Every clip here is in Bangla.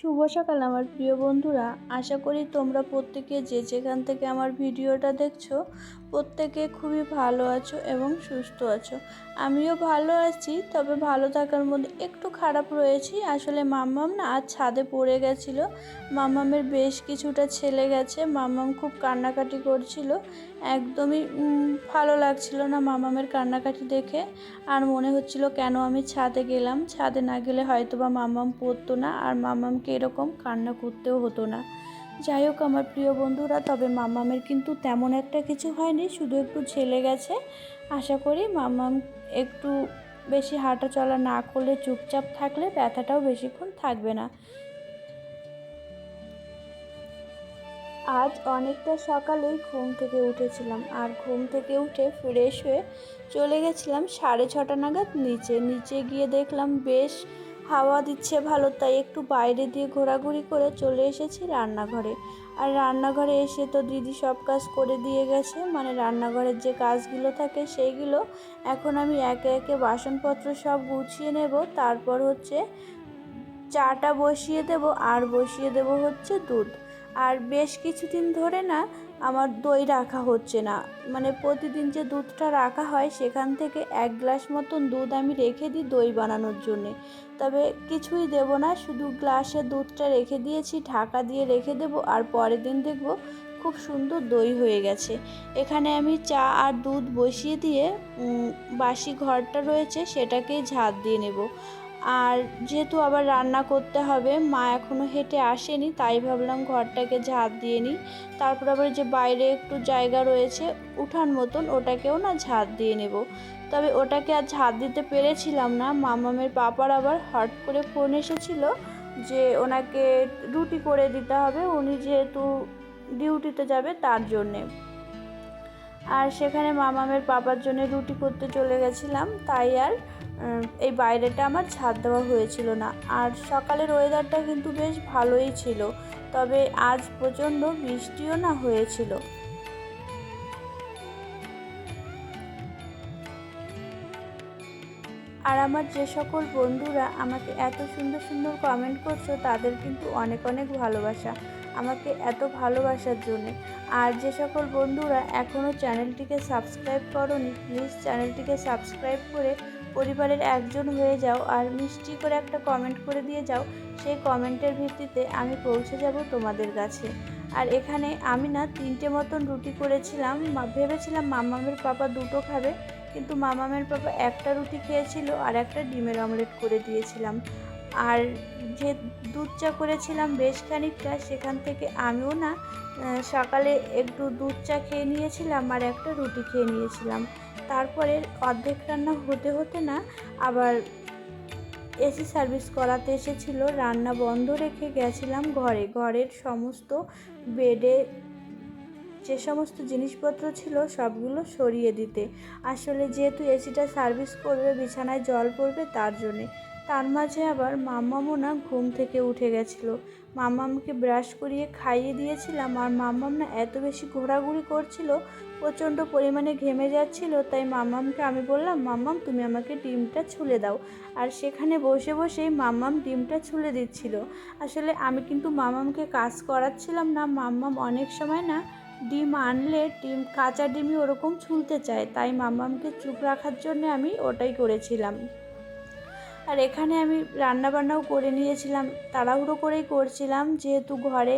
শুভ সকাল, আমার প্রিয় বন্ধুরা। আশা করি তোমরা প্রত্যেকে যে যেখান থেকে আমার ভিডিওটা দেখছ, প্রত্যেকে খুবই ভালো আছো এবং সুস্থ আছো। আমিও ভালো আছি, তবে ভালো থাকার মধ্যে একটু খারাপ রয়েছি। আসলে মাম্মাম না আজ ছাদে পড়ে গেছিল। মাম্মামের বেশ কিছুটা ছেলে গেছে। মাম্মাম খুব কান্নাকাটি করছিল। একদমই ভালো লাগছিল না মামামের কান্নাকাটি দেখে। আর মনে হচ্ছিল কেন আমি ছাদে গেলাম? ছাদে না গেলে হয়তো বা মামাম পড়তো না। আর মামামকে এরকম কান্না করতেও হতো না। যাই হোক, আমার প্রিয় বন্ধুরা, তবে মামামের কিন্তু তেমন একটা কিছু হয়নি, শুধু একটু ছেলে গেছে। আশা করি মামাম একটু বেশি হাঁটা চলা না করলে চুপচাপ থাকলে ব্যথাটাও বেশিক্ষণ থাকবে না। আজ অনেকটা সকালেই ঘুম থেকে উঠেছিলাম, আর ঘুম থেকে উঠে ফ্রেশ হয়ে চলে গেছিলাম সাড়ে ছটা নাগাদ নিচে। নিচে গিয়ে দেখলাম, বেশ হাওয়া দিচ্ছে ভালো, তাই একটু বাইরে দিয়ে ঘোরাঘুরি করে চলে এসেছি রান্নাঘরে। আর রান্নাঘরে এসে তো দিদি সব কাজ করে দিয়ে গেছে মানে রান্নাঘরের যে কাজগুলো থাকে সেইগুলো এখন আমি একে একে বাসনপত্র সব গুছিয়ে নেব, তারপর হচ্ছে চাটা বসিয়ে দেব, আর বসিয়ে দেব হচ্ছে দুধ। আর বেশ কিছুদিন ধরে না আমার দই রাখা হচ্ছে না। মানে প্রতিদিন যে দুধটা রাখা হয় সেখান থেকে এক গ্লাস মতন দুধ আমি রেখে দিই দই বানানোর জন্যে। তবে কিছুই দেব না, শুধু গ্লাসে দুধটা রেখে দিয়েছি, ঢাকা দিয়ে রেখে দেব আর পরের দিন দেখব খুব সুন্দর দই হয়ে গেছে। এখানে আমি চা আর দুধ বসিয়ে দিয়ে বাসি ঘরটা রয়েছে সেটাকেই ঝাঁত দিয়ে নেব। আর যেহেতু আবার রান্না করতে হবে, মা এখনও হেঁটে আসেনি, তাই ভাবলাম ঘরটাকে ঝাঁট দিয়ে নিই। তারপর আবার যে বাইরে একটু জায়গা রয়েছে, উঠান মতন ওটাকেও না ঝাঁট দিয়ে নেব। তবে ওটাকে আর ঝাঁট দিতে পেরেছিলাম না, মামামের পাপার আবার হট করে ফোন এসেছিল যে ওনাকে রুটি করে দিতে হবে, উনি যেহেতু ডিউটিতে যাবে তার জন্যে। আর সেখানে মামামের পাপার জন্য রুটি করতে চলে গেছিলাম, তাই আর এই বাইরেটা আমার ছাদ দেওয়া হয়েছিল না। আর সকালের ওয়েদারটা কিন্তু বেশ ভালোই ছিল, তবে আজ প্রচণ্ড বৃষ্টিও না হয়েছিল। আর আমার যে সকল বন্ধুরা আমাকে এত সুন্দর সুন্দর কমেন্ট করছ, তাদের কিন্তু অনেক অনেক ভালোবাসা, আমাকে এত ভালোবাসার জন্যে। আর যে সকল বন্ধুরা এখনও চ্যানেলটিকে সাবস্ক্রাইব করনি প্লিজ চ্যানেলটিকে সাবস্ক্রাইব করে পরিবারের একজন হয়ে যাও আর মিষ্টি করে একটা কমেন্ট করে দিয়ে যাও, সেই কমেন্টের ভিত্তিতে আমি পৌঁছে যাব তোমাদের কাছে। আর এখানে আমি না তিনটে মতন রুটি করেছিলাম ভেবেছিলাম মামামের পাপা দুটো খাবে, কিন্তু মামামের পাপা একটা রুটি খেয়েছিল আর একটা ডিমের অমলেট করে দিয়েছিলাম। আর যে দুধ চা করেছিলাম বেশ খানিকটা, সেখান থেকে আমিও না সকালে একটু দুধ চা খেয়ে নিয়েছিলাম আর একটা রুটি খেয়ে নিয়েছিলাম। তারপরে অর্ধেক রান্না হতে হতে না আবার এসি সার্ভিস করাতে এসেছিল, রান্না বন্ধ রেখে গেছিলাম ঘরে। ঘরের সমস্ত বেডে যে সমস্ত জিনিসপত্র ছিল সবগুলো সরিয়ে দিতে। আসলে যেহেতু এসিটা সার্ভিস করবে, বিছানায় জল পড়বে তার জন্যে। তার মাঝে আবার মাম্মামও না ঘুম থেকে উঠে গেছিল। মাম্মামকে ব্রাশ করিয়ে খাইয়ে দিয়েছিলাম আর মাম্মাম না এত বেশি ঘোরাঘুরি করছিল, প্রচণ্ড পরিমাণে ঘেমে যাচ্ছিল, তাই মাম্মামকে আমি বললাম, মাম্মাম, তুমি আমাকে ডিমটা ছুলে দাও। আর সেখানে বসে বসেই মাম্মাম ডিমটা ছুলে দিচ্ছিল। আসলে আমি কিন্তু মাম্মামকে কাজ করাচ্ছিলাম না, মাম্মাম অনেক সময় না ডিম আনলে ডিম, কাঁচা ডিমই ওরকম ছুলতে চায়, তাই মাম্মামকে চুপ রাখার জন্য আমি ওটাই করেছিলাম। আর এখানে আমি রান্নাবান্নাও করে নিয়েছিলাম, তাড়াহুড়ো করেই করছিলাম, যেহেতু ঘরে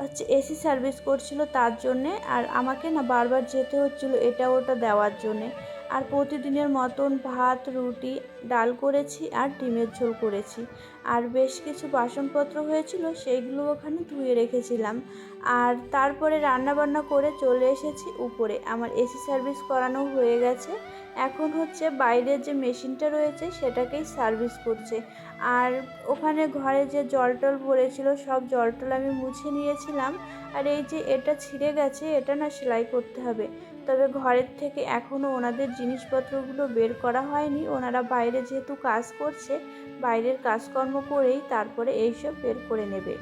হচ্ছে এসি সার্ভিস করছিল তার জন্যে, আর আমাকে না বারবার যেতে হচ্ছিল এটা ওটা দেওয়ার জন্যে। আর প্রতিদিনের মতন ভাত, রুটি, ডাল করেছি আর ডিমের ঝোল করেছি। আর বেশ কিছু বাসনপত্র হয়েছিল, সেইগুলো ওখানে ধুয়ে রেখেছিলাম। আর তারপরে রান্না বান্না করে চলে এসেছি উপরে। আমার এসি সার্ভিস করানো হয়ে গেছে। এখন হচ্ছে বাইরের যে মেশিনটা রয়েছে, সেটাকেই সার্ভিস করছে। আর ওখানে ঘরে যে জল টল পড়েছিল সব জল টল আমি মুছে নিয়েছিলাম। আর এই যে এটা ছিঁড়ে গেছে, এটা না সেলাই করতে হবে। তবে ঘরের থেকে এখনও ওনাদের জিনিসপত্রগুলো বের করা হয়নি। ওনারা বাইরে যেহেতু কাজ করছে, বাইরের কাজকর্ম করেই তারপরে এইসব বের করে নেবে।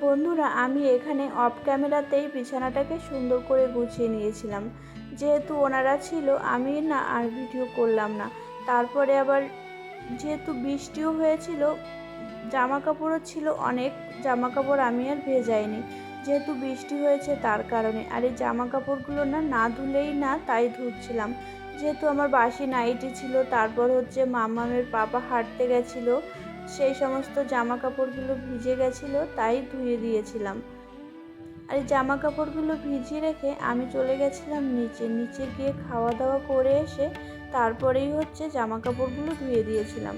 বন্ধুরা, আমি এখানে অফ ক্যামেরাতেই বিছানাটাকে সুন্দর করে গুছিয়ে নিয়েছিলাম। যেহেতু ওনারা ছিল, আমি না আর ভিডিও করলাম না। তারপরে আবার যেহেতু বৃষ্টিও হয়েছিল জামা কাপড়ও ছিল, অনেক জামা কাপড় আমি আর ভেজাইনি। যেহেতু বৃষ্টি হয়েছে তার কারণে। আর এই জামা কাপড়গুলো না না ধুলেই না তাই ধুচ্ছিলাম। যেহেতু আমার বাসি নাইটি ছিল, তারপর হচ্ছে মামামের পাপা হাঁটতে গেছিল, সেই সমস্ত জামা কাপড়গুলো ভিজে গেছিল, তাই ধুয়ে দিয়েছিলাম। আর এই জামা কাপড়গুলো ভিজিয়ে রেখে আমি চলে গেছিলাম নিচে। নিচে গিয়ে খাওয়া দাওয়া করে এসে তারপরেই হচ্ছে জামা কাপড়গুলো ধুয়ে দিয়েছিলাম।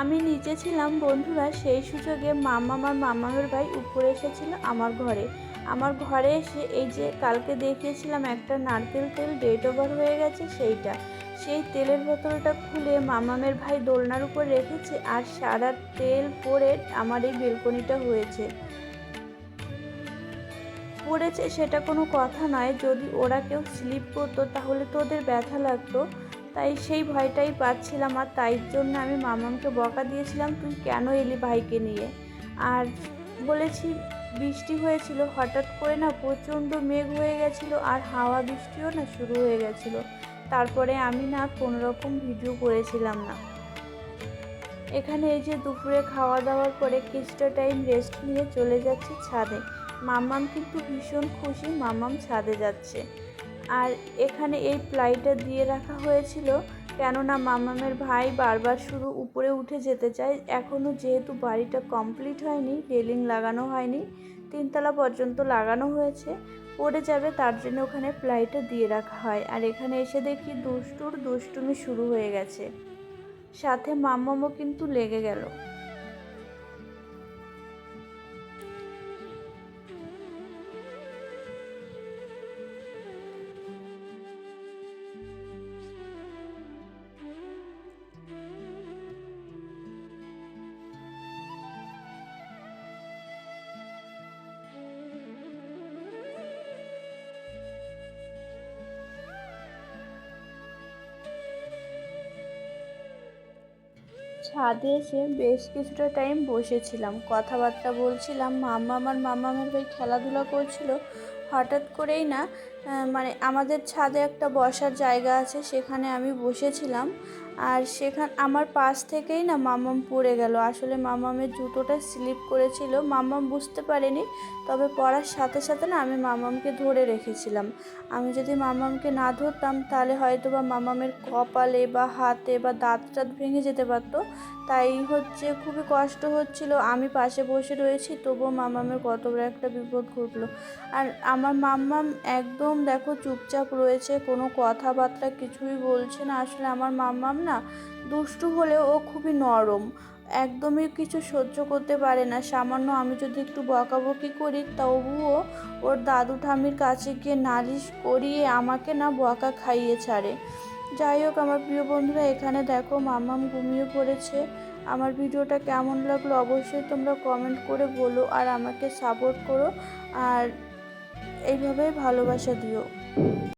আমি নিচে ছিলাম বন্ধুরা, সেই সুযোগে মামা আমার মামামের ভাই উপরে এসেছিল আমার ঘরে। আমার ঘরে এসে এই যে কালকে দেখিয়েছিলাম একটা নারকেল তেল ডেট ওভার হয়ে গেছে সেইটা। সেই তেলের বোতলটা খুলে মামামের ভাই দোলনার উপর রেখেছে আর সারা তেল পরে আমার এই বেলকনিটা হয়েছে। পড়েছে সেটা কোনো কথা নয়, যদি ওরা কেউ স্লিপ করতো তাহলে তো ওদের ব্যথা লাগতো। তাই সেই ভয়টাই পাচ্ছিলাম আর তাই জন্য আমি মামামকে বকা দিয়েছিলাম, তুই কেন এলি ভাইকে নিয়ে? আর বলেছি, বৃষ্টি হয়েছিল, হঠাৎ করে না প্রচণ্ড মেঘ হয়ে গেছিল আর হাওয়া বৃষ্টিও না শুরু হয়ে গেছিল। তারপরে আমি না কোনো রকম ভিডিও করেছিলাম না। এখানে এই যে দুপুরে খাওয়া দাওয়ার পরে কিছুটা টাইম রেস্ট নিয়ে চলে যাচ্ছি ছাদে। মাম্মাম কিন্তু ভীষণ খুশি মাম্মাম ছাদে যাচ্ছে। আর এখানে এই প্লাইটা দিয়ে রাখা হয়েছিল কেননা মামামের ভাই বারবার শুধু উপরে উঠে যেতে চায়। এখনও যেহেতু বাড়িটা কমপ্লিট হয়নি, রেলিং লাগানো হয়নি, তিনতলা পর্যন্ত লাগানো হয়েছে, পড়ে যাবে তার জন্য ওখানে প্লাইটা দিয়ে রাখা হয়। আর এখানে এসে দেখি দুষ্টুর দুষ্টুমি শুরু হয়ে গেছে। সাথে মাম্মামও কিন্তু লেগে গেল। ছাদে এসে বেশ কিছুটা টাইম বসেছিলাম। কথাবার্তা বলছিলাম, মাম্মা আমার মাম্মা আমার ভাই খেলাধুলা করছিল। হঠাৎ করেই না মানে আমাদের ছাদে একটা বসার জায়গা আছে, সেখানে আমি বসেছিলাম। আর সেখান, আমার পাশ থেকেই না মামাম পড়ে গেল। আসলে মামামের জুতোটা স্লিপ করেছিল। মামাম বুঝতে পারেনি, তবে পড়ার সাথে সাথে না আমি মামামকে ধরে রেখেছিলাম। আমি যদি মামামকে না ধরতাম, তাহলে হয়তো বা মামামের কপালে বা হাতে বা দাঁত টাত ভেঙে যেতে পারতো। তাই হচ্ছে খুবই কষ্ট হচ্ছিল। আমি পাশে বসে রয়েছি, তবুও মামামের কত বড় একটা বিপদ ঘটলো। আর আমার মাম্মাম একদম দেখো চুপচাপ রয়েছে, কোনো কথাবার্তা কিছুই বলছে না। আসলে আমার মাম্মাম না, দুষ্টু হলেও ও খুবই নরম। একদমই কিছু সহ্য করতে পারে না। সামান্য আমি যদি একটু বকাবকি করি, তবুও ওর দাদু ঠামির কাছে গিয়ে নালিশ করিয়ে আমাকে না বকা খাইয়ে ছাড়ে। যাই হোক, আমার প্রিয় বন্ধুরা, এখানে দেখো মামাম ঘুমিয়ে পড়েছে। আমার ভিডিওটা কেমন লাগল অবশ্যই তোমরা কমেন্ট করে বলো আর আমাকে সাপোর্ট করো। আর এইভাবে ভালোবাসা দিও।